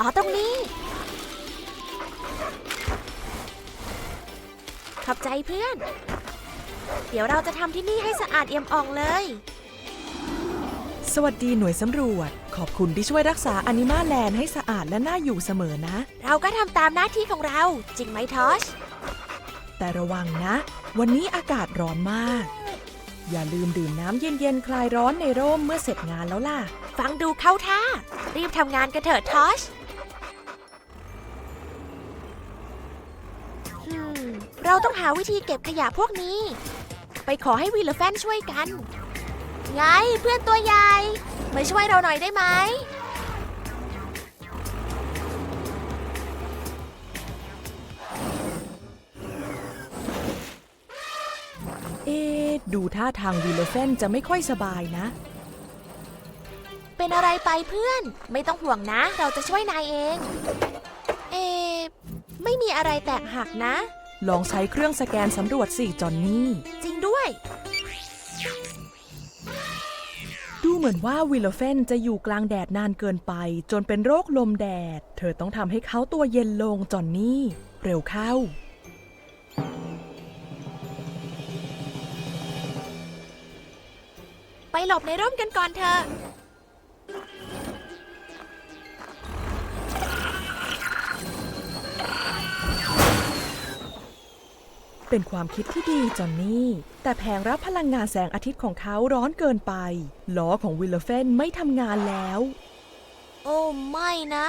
อ๋อตรงนี้ ขอบใจเพื่อน เดี๋ยวเราจะทำที่นี่ให้สะอาดเอี่ยมอ่องเลย สวัสดีหน่วยสำรวจ ขอบคุณที่ช่วยรักษาอนิมาแลนด์ให้สะอาดและน่าอยู่เสมอนะ เราก็ทำตามหน้าที่ของเรา จริงไหมทอช แต่ระวังนะ วันนี้อากาศร้อนมาก อย่าลืมดื่มน้ำเย็นๆ คลายร้อนในร่มเมื่อเสร็จงานแล้วล่ะ ฟังดูเข้าท่า รีบทำงานกันเถอะทอช เราต้องหาวิธีเก็บขยะพวกนี้ ไปขอให้วีลแฟนช่วยกัน ไงเพื่อนตัวใหญ่ มาช่วยเราหน่อยได้ไหม เอ๊ะดูท่าทางวีเลเฟนจะไม่ค่อยสบายนะ เป็นอะไรไปเพื่อนไม่ต้องห่วงนะ เราจะช่วยนายเอง เอะไม่มีอะไรแตกหักนะ ลองใช้เครื่องสแกนสำรวจสี่จอนนี่ จริงด้วย ดูเหมือนว่าวิลเลเฟนจะอยู่กลางแดดนานเกินไป จนเป็นโรคลมแดด เธอต้องทำให้เขาตัวเย็นลงจอนนี่ เร็วเข้า ไปหลบในร่มกันก่อนเถอะ เป็นความคิดที่ดีจอนนี่ แต่แผงรับพลังงานแสงอาทิตย์ของเขาร้อนเกินไป ล้อของวิลเลเฟนไม่ทำงานแล้ว โอ้ไม่นะ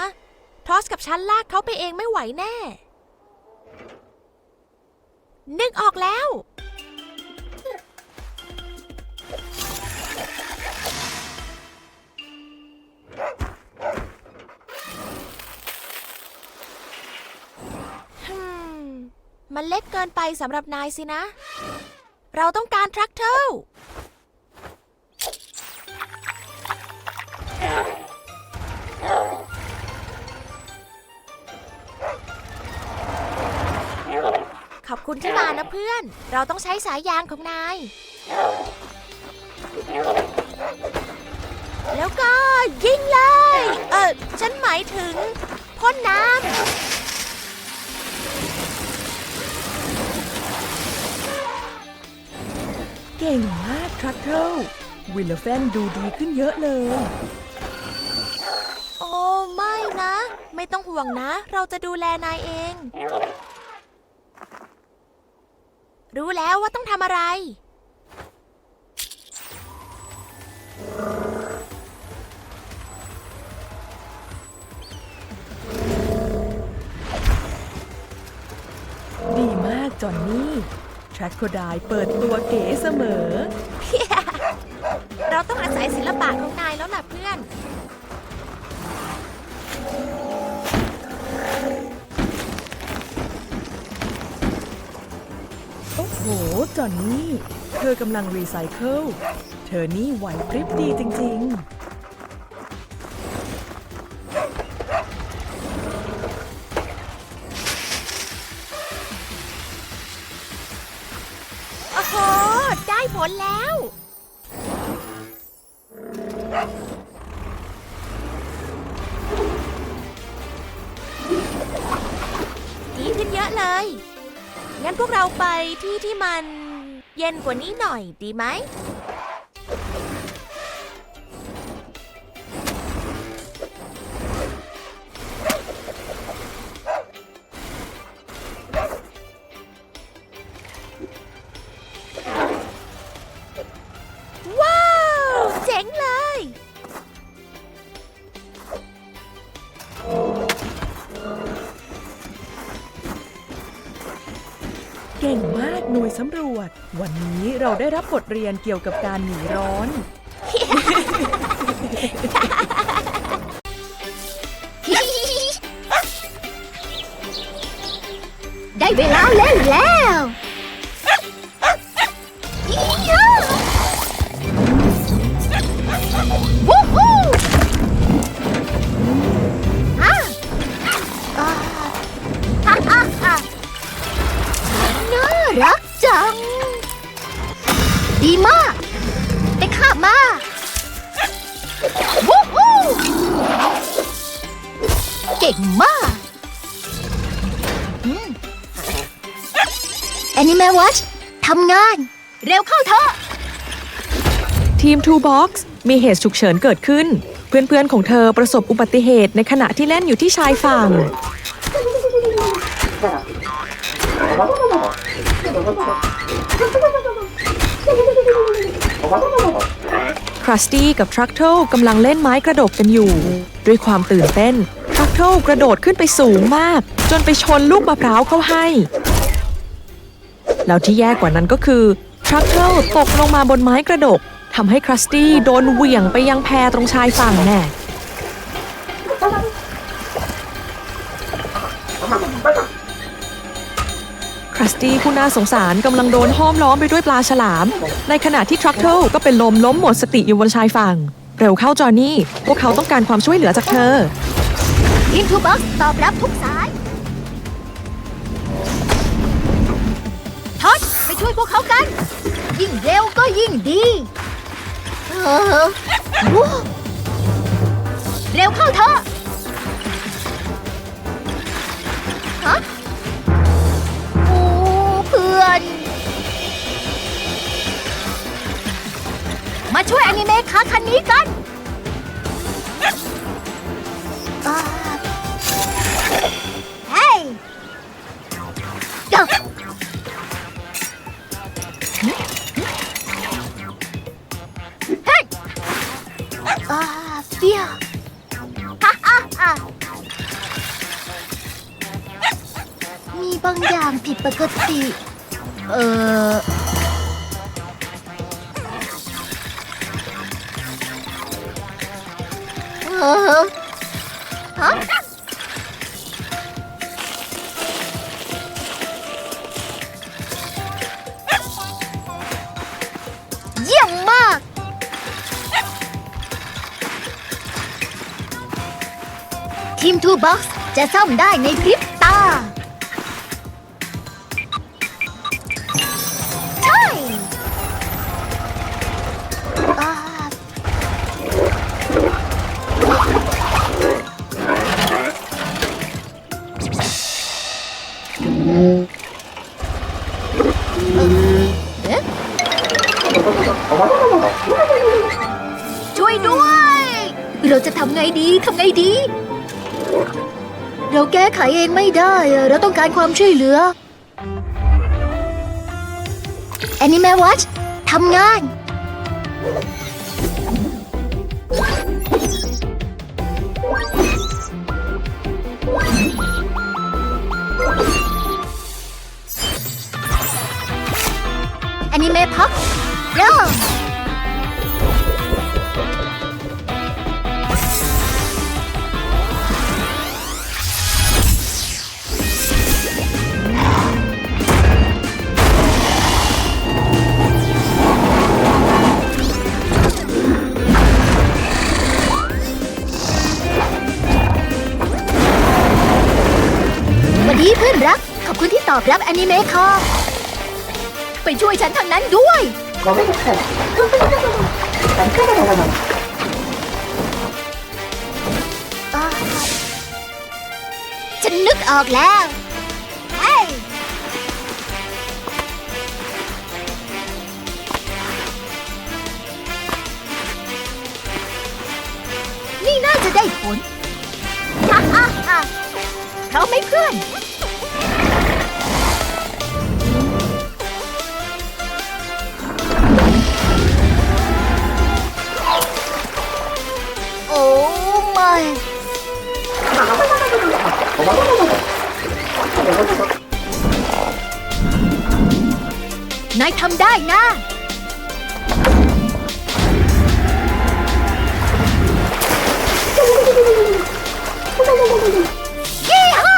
ทอสกับฉันลากเขาไปเองไม่ไหวแน่ นึกออกแล้ว มันเล็กเกินไปสำหรับนายสินะ เราต้องการทรัคเทอร์ขอบคุณที่มานะเพื่อน เราต้องใช้สายยางของนาย แล้วก็ยิงเลย เออฉันหมายถึงพ่นน้ำ ก่งมากทรัคเทิลวิลเลเฟนดูดีขึ้นเยอะเลย โอ้ไม่นะ ไม่ต้องห่วงนะ เราจะดูแลนายเอง รู้แล้วว่าต้องทำอะไร ดีมากจอนนี่ ทรัคโคไดเปิดตัวเก๋เสมอ เราต้องอาศัยศิลปะของนายแล้วล่ะเพื่อน โอ้โห จอนนี่ เธอกำลังรีไซเคิล เธอนี่ไหวพริบดีจริงโที่มันเย็นกว่านี้หน่อยดีไหม สำรวจ วันนี้เราได้รับบทเรียนเกี่ยวกับการหนีร้อน ได้เวลาเล่นแล้ว จัง ดีมาก ไปข้ามาวู้ฮู้เก่งมากแอนิเมวัชทำงาน เร็วเข้าเถอะ ทีม Two Box มีเหตุฉุกเฉินเกิดขึ้น เพื่อนๆของเธอประสบอุบัติเหตุในขณะที่เล่นอยู่ที่ชายฝั่ง ครัสตี้กับทรัคเทิลกำลังเล่นไม้กระดกกันอยู่ ด้วยความตื่นเต้นทรัคเทิลกระโดดขึ้นไปสูงมาก จนไปชนลูกมะพร้าวเข้าให้ แล้วที่แย่กว่านั้นก็คือทรัคเทิลตกลงมาบนไม้กระดกทำให้ครัสตี้โดนเหวี่ยงไปยังแพตรงชายฝั่งแน่ ครัสตี้ผู้น่าสงสารกำลังโดนห้อมล้อมไปด้วยปลาฉลาม ในขณะที่ทรัคเทิลก็เป็นลมล้มหมดสติอยู่บนชายฝั่ง เร็วเข้าจอห์นนี่ พวกเขาต้องการความช่วยเหลือจากเธอทีมทูบ็อกตอบรับทุกสายท็อดไปช่วยพวกเขากัน ยิ่งเร็วก็ยิ่งดี เออเร็วเข้าเถอะฮะ เพื่อน มาช่วยอนิเมะคาคันนี้กัน จะซ่อมได้ในพริบตา ไขเองไม่ได้อะเราต้องการความช่วยเหลือ Animal Watch ทำงานอนิเมะพักเริ่ม อบคุณที่ตอบรับอนิเมะค่ะไปช่วยฉันทางนั้นด้วยอ่าฉันนึกออกแล้วเฮ้ยนี่น่าจะได้ผลฮ่าฮ่าฮ่าเราไม่เพื่อน นายทำได้นะ เย้ฮ่า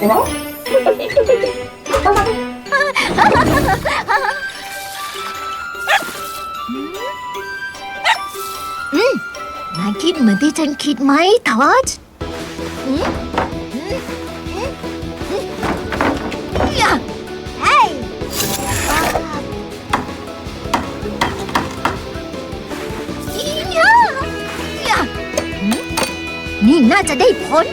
อื ดเหมือนที่ฉันคิดไหมทอดเฮ้นี่น่าจะได้ผล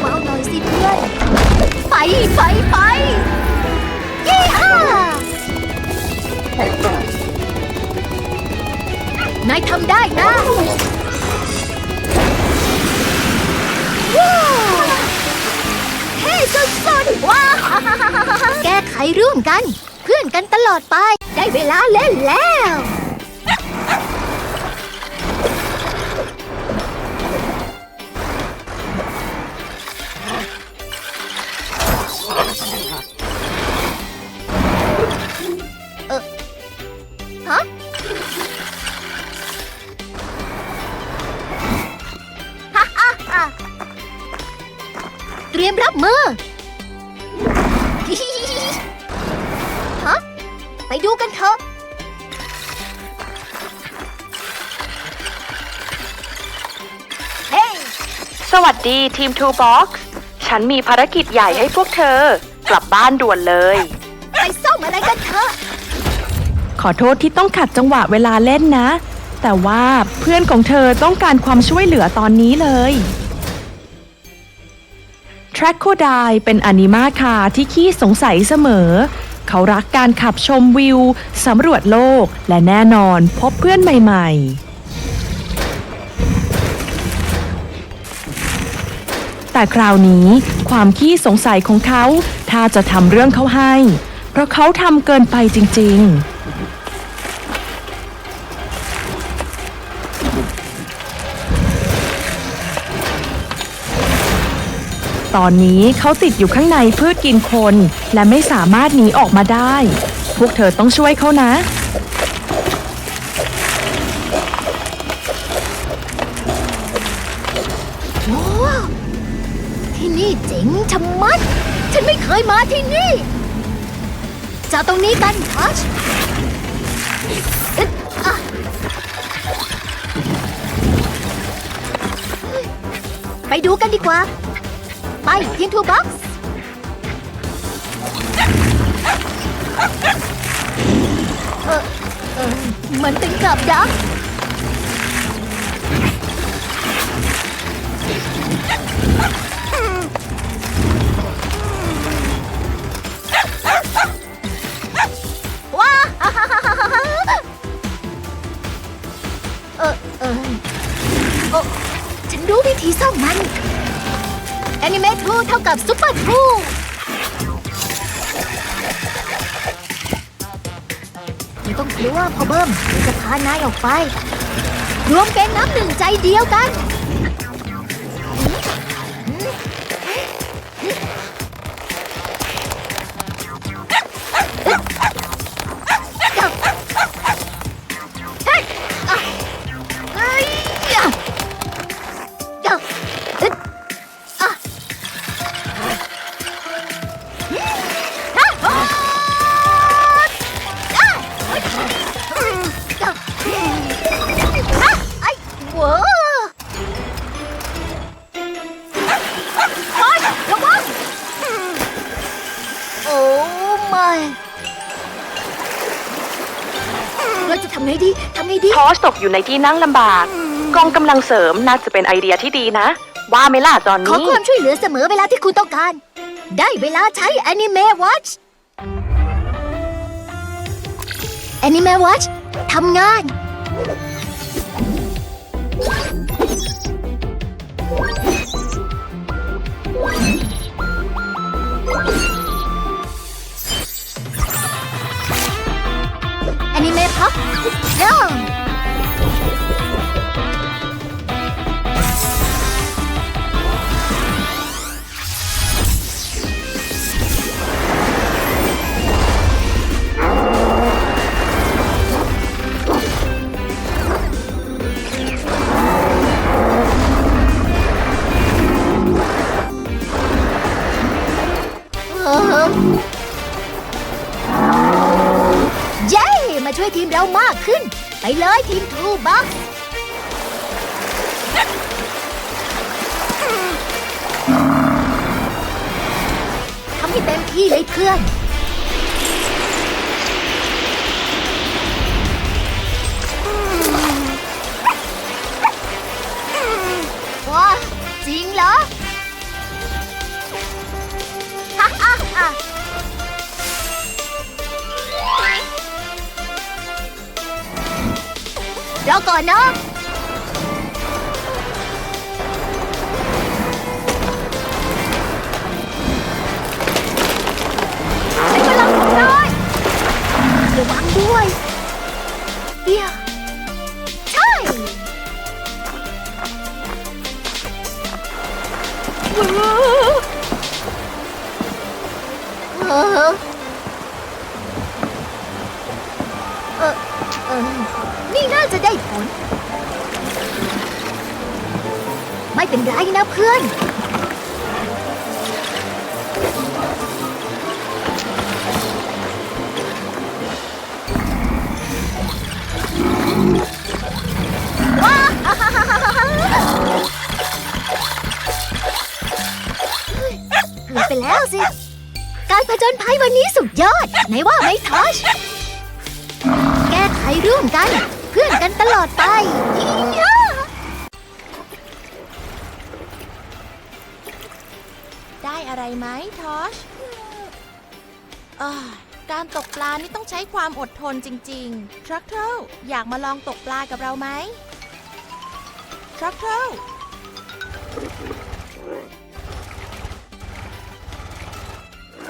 เบาๆหน่อยสิเพื่อน ไปไปไปยี่ห้า นายทำได้นะว้าเท่สุดๆว้าแก้ไขร่วมกัน เพื่อนกันตลอดไป ได้เวลาเล่นแล้ว ทีม Two Box ฉันมีภารกิจใหญ่ให้พวกเธอ กลับบ้านด่วนเลย ไปซ่อมอะไรกันเถอะ ขอโทษที่ต้องขัดจังหวะเวลาเล่นนะ แต่ว่าเพื่อนของเธอต้องการความช่วยเหลือตอนนี้เลยทรัคโคไดเป็นอนิมาคาที่ขี้สงสัยเสมอ เขารักการขับชมวิว สำรวจโลก และแน่นอนพบเพื่อนใหม่ ๆ แต่คราวนี้ความขี้สงสัยของเขาถ้าจะทำเรื่องเขาให้ เพราะเขาทำเกินไปจริง ๆตอนนี้เขาติดอยู่ข้างในพื่อกินคน และไม่สามารถหนีออกมาได้ พวกเธอต้องช่วยเขานะโอ้ ที่นี่เจ๋งชะมัด ฉันไม่เคยมาที่นี่จะเอาตรงนี้กันทัชอึ๊ดอะไปดูกันดีกว่า ไปทีมทูบ็อกซ์เออเออเหมือนเป็นกับดัก อนิเมทูเท่ากับซุปเปอร์ทูไม่ต้องกลัวพ่อเบิ้มเดี๋ยวจะพานายออกไป รวมเป็นน้ำหนึ่งใจเดียวกัน เราจะทำไงดีทำไงดี ทอสตกอยู่ในที่นั่งลำบาก กองกำลังเสริมน่าจะเป็นไอเดียที่ดีนะ ว่าไหมล่ะจอนขอนี่ ความช่วยเหลือเสมอเวลาที่คุณต้องการ ได้เวลาใช้ Anime Watch Anime Watch ทำงาน เริ่มเออเย้มาช่วยทีมเรามากขึ้น ไปเลยทีมทูบ็อกทำให้เต็มที่เลยเพื่อน อก่อนนะ เกือไปแล้วสิ การผจญภัยวันนี้สุดยอด ไหนว่าไหม่ทอช แก้ไขร่วมกัน เพื่อนกันตลอดไปอียะได้อะไรไหมทอชอ่าการตกปลานี่ต้องใช้ความอดทนจริงๆ ทรัคเทิลอยากมาลองตกปลากับเราไหมทรัคเทิล ท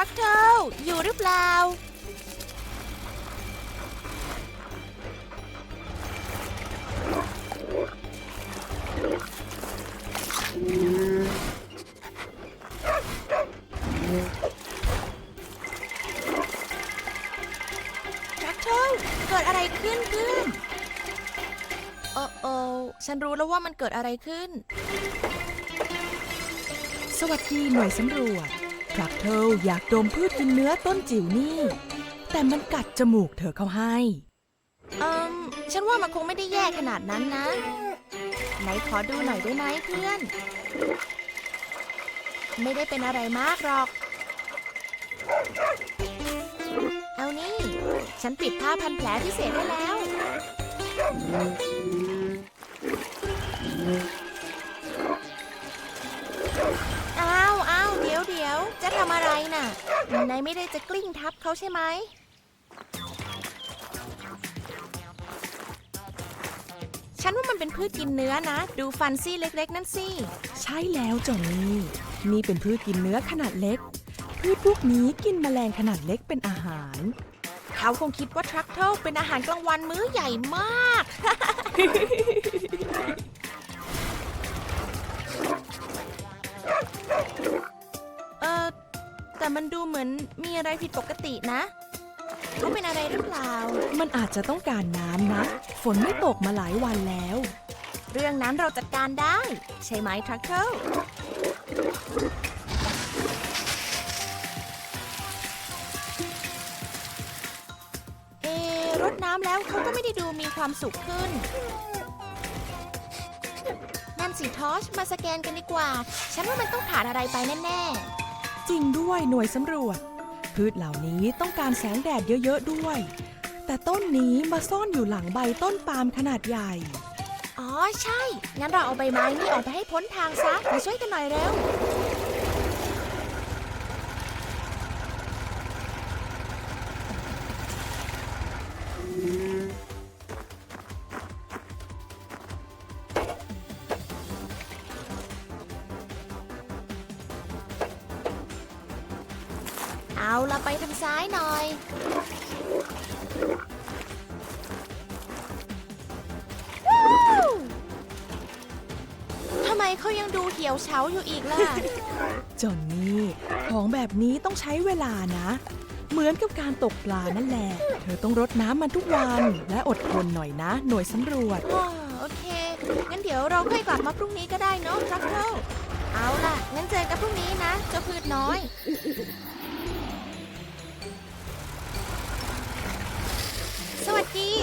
รัคเทิลอยู่หรือ ฉันรู้แล้วว่ามันเกิดอะไรขึ้น สวัสดีหน่วยสำรวจทรัคเทิลอยากดมพืชกินเนื้อต้นจิ๋วนี่ แต่มันกัดจมูกเธอเข้าให้ เอิมฉันว่ามันคงไม่ได้แย่ขนาดนั้นนะ ไหนขอดูหน่อยได้ไหมเพื่อน ไม่ได้เป็นอะไรมากหรอก เอานี่ ฉันปิดผ้าพันแผลพิเศษได้แล้ว อ้าวอ้าวเดี๋ยวเดี๋ยวจะทำอะไรน่ะ นายไม่ได้จะกลิ้งทับเขาใช่ไหม ฉันว่ามันเป็นพืชกินเนื้อนะ ดูฟันซี่เล็ก ๆ นั่นสิ ใช่แล้วจอนนี่นี่เป็นพืชกินเนื้อขนาดเล็ก พืชพวกนี้กินแมลงขนาดเล็กเป็นอาหาร เขาคงคิดว่าทรัคเทิลเป็นอาหารกลางวันมื้อใหญ่มาก แต่มันดูเหมือนมีอะไรผิดปกตินะ เขาเป็นอะไรหรือเปล่า มันอาจจะต้องการน้ำนะ ฝนไม่ตกมาหลายวันแล้ว เรื่องนั้นเราจัดการได้ ใช่ไหมทรัคเทิลเอะรดน้ำแล้วเขาก็ไม่ได้ดูมีความสุขขึ้น นั่นสิทอชมาสแกนกันดีกว่า ฉันว่ามันต้องผ่านอะไรไปแน่ จริงด้วยหน่วยสำรวจ พืชเหล่านี้ต้องการแสงแดดเยอะ ๆ ด้วย แต่ต้นนี้มาซ่อนอยู่หลังใบต้นปาล์มขนาดใหญ่ อ๋อใช่ งั้นเราเอาใบไม้นี่ออกไปให้พ้นทางซะมาช่วยกันหน่อยเร็ว ละไปทางซ้ายหน่อย ทำไมเขายังดูเหี่ยวเฉาอยู่อีกล่ะจอนนี่ของแบบนี้ต้องใช้เวลานะ เหมือนกับการตกปลานั่นแหละ เธอต้องรดน้ำมันทุกวัน และอดทนหน่อยนะ หน่วยสำรวจ อ๋อโอเค งั้นเดี๋ยวเราค่อยกลับมาพรุ่งนี้ก็ได้เนอะทรัคเทิลเอาล่ะ งั้นเจอกันพรุ่งนี้นะ เจ้าพืชน้อย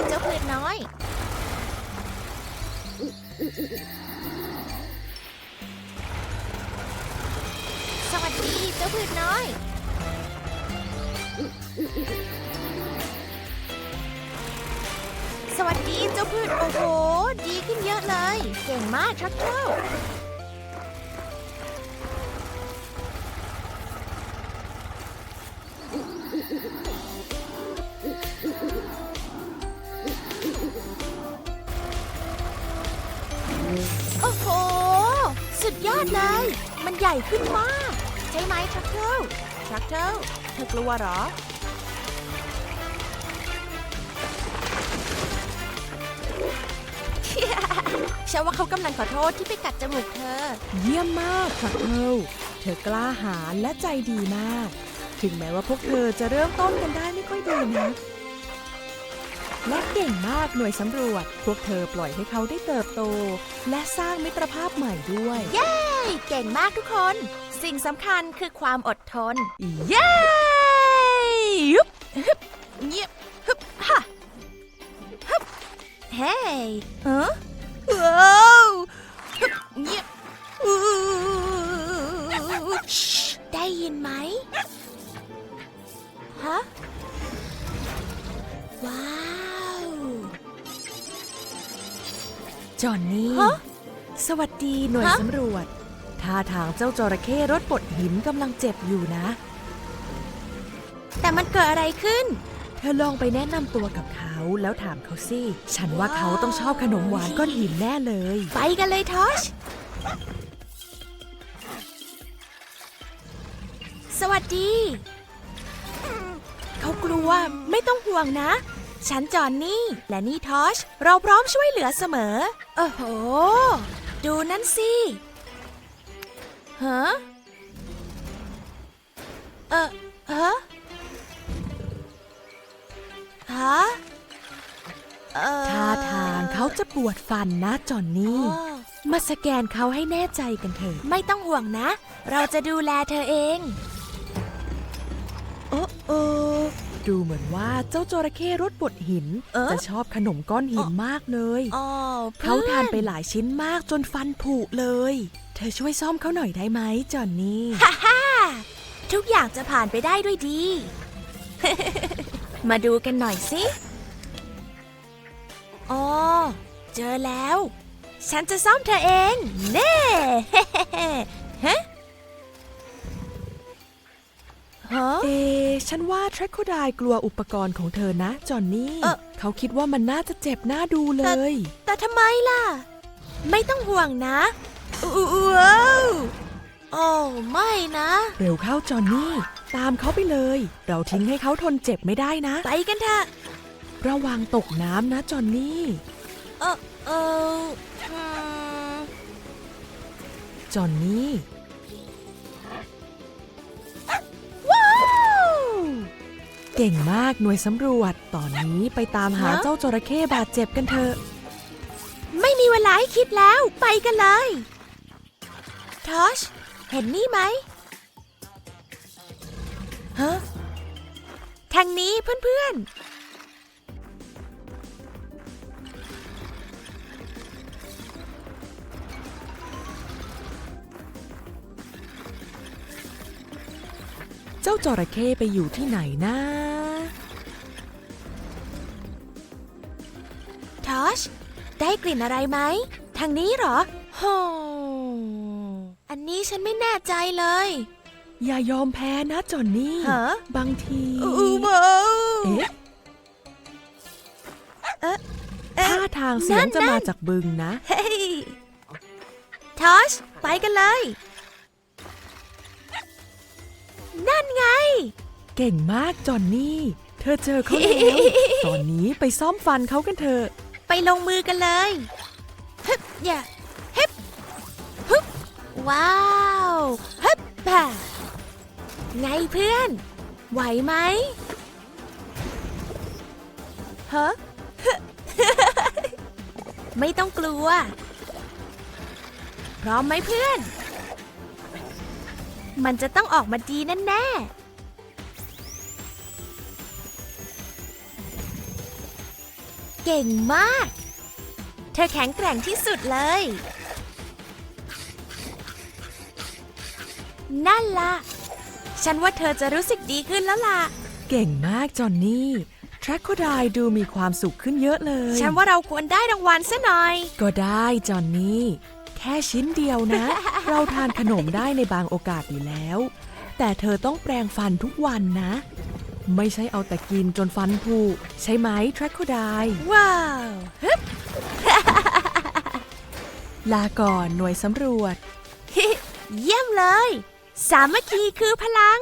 เจ้าพืชน้อย สวัสดีเจ้าพืชน้อย สวัสดีเจ้าพืชโอ้โห ดีขึ้นเยอะเลย เก่งมากทรัคเกิล เกิลเธอกลัวเหรอ ฉันว่าเขากำลังขอโทษที่ไปกัดจมูกเธอ เยี่ยมมากทรัคเกิลเธอกล้าหาญและใจดีมาก ถึงแม้ว่าพวกเธอจะเริ่มต้นกันได้ไม่ค่อยดีนะและเก่งมากหน่วยสำรวจ พวกเธอปล่อยให้เขาได้เติบโต และสร้างมิตรภาพใหม่ด้วย เย้ เก่งมากทุกคน สิ่งสำคัญคือความอดทน เย้ยุบฮึบเงียบฮึบฮะฮึบเฮ้ยเออว้าวฮึบเงียบอู้ชิได้ยินไหมฮะว้าวจอนนี่ฮะสวัสดีหน่วยฮะสำรวจ ท่าทางเจ้าจระเข้รถบดหินกำลังเจ็บอยู่นะ แต่มันเกิดอะไรขึ้น เธอลองไปแนะนำตัวกับเขาแล้วถามเขาสิ ฉันว่าเขาต้องชอบขนมหวานก้อนหินแน่เลย ไปกันเลยทอช สวัสดี เขากลัวไม่ต้องห่วงนะ ฉันจอนนี่ และนี่ทอช เราพร้อมช่วยเหลือเสมอ โอ้โห ดูนั่นสิ ฮะเออฮะฮะเอ่อท่าทางเขาจะปวดฟันนะจอนนี่อ๋อมาสแกนเขาให้แน่ใจกันเถอะ ไม่ต้องห่วงนะ เราจะดูแลเธอเอง ดูเหมือนว่าเจ้าจระเข้รถบดหินเอ๊ะจะชอบขนมก้อนหินมากเลยอ๋อเขาทานไปพื่อหลายชิ้นมากจนฟันผุเลย เธอช่วยซ่อมเขาหน่อยได้ไหมจอนนี่ฮ่าฮ่าทุกอย่างจะผ่านไปได้ด้วยดี มาดูกันหน่อยสิอ๋อเจอแล้ว ฉันจะซ่อมเธอเอง เน่ฮะ ฮะ เอฉันว่าแทรคโคไดกลัวอุปกรณ์ของเธอนะ จอนนี่ เอ่อ เขาคิดว่ามันน่าจะเจ็บหน้าดูเลย แต่ทำไมล่ะ ไม่ต้องห่วงนะอู้ว้าวโอ้ไม่นะ เร็วเข้าจอนนี่ ตามเขาไปเลย เราทิ้งให้เขาทนเจ็บไม่ได้นะ ไปกันเถอะระวังตกน้ำนะจอนนี่ เออเอออืมจอนนี่ เก่งมากหน่วยสำรวจ ตอนนี้ไปตามหาฮะเจ้าจระเข้บาดเจ็บกันเถอะ ไม่มีเวลาให้คิดแล้ว ไปกันเลย ทอช เห็นนี่ไหม ฮะ ทางนี้เพื่อนๆเจ้าจระเข้ไปอยู่ที่ไหนนะ กลิ่นอะไรไหม ทางนี้เหรอโฮอันนี้ฉันไม่แน่ใจเลย อย่ายอมแพ้นะจอนนี่ ฮะ บางทีอู้เบา เอ๊ะเอ๊ะเอ๊ะท่าทางเสียงนั่นจะนั่มานจากบึงนะ เฮ้ยทอช ไปกันเลย นั่นไง เก่งมากจอนนี่ เธอเจอเขาแล้ว ตอนนี้ไปซ่อมฟันเขากันเถอะ ไปลงมือกันเลยฮึบอย่าฮึบฮึบว้าวฮึบบ่าไงเพื่อน ไหวไหมฮะไม่ต้องกลัว พร้อมไหมเพื่อน มันจะต้องออกมาดีแน่ๆ เก่งมาก เธอแข็งแกร่งที่สุดเลย นั่นละฉันว่าเธอจะรู้สึกดีขึ้นแล้วล่ะ เก่งมากจอนนี่ทรัคโคไดดูมีความสุขขึ้นเยอะเลย ฉันว่าเราควรได้รางวัลซะหน่อย ก็ได้จอนนี่ แค่ชิ้นเดียวนะ เราทานขนมได้ในบางโอกาสอยู่แล้ว แต่เธอต้องแปรงฟันทุกวันนะ ไม่ใช่เอาแต่กินจนฟันผุใช่ไหมทรัคโคไดว้าวฮึบลาก่อนหน่วยสำรวจ เยี่ยมเลย สามัคคีคือพลัง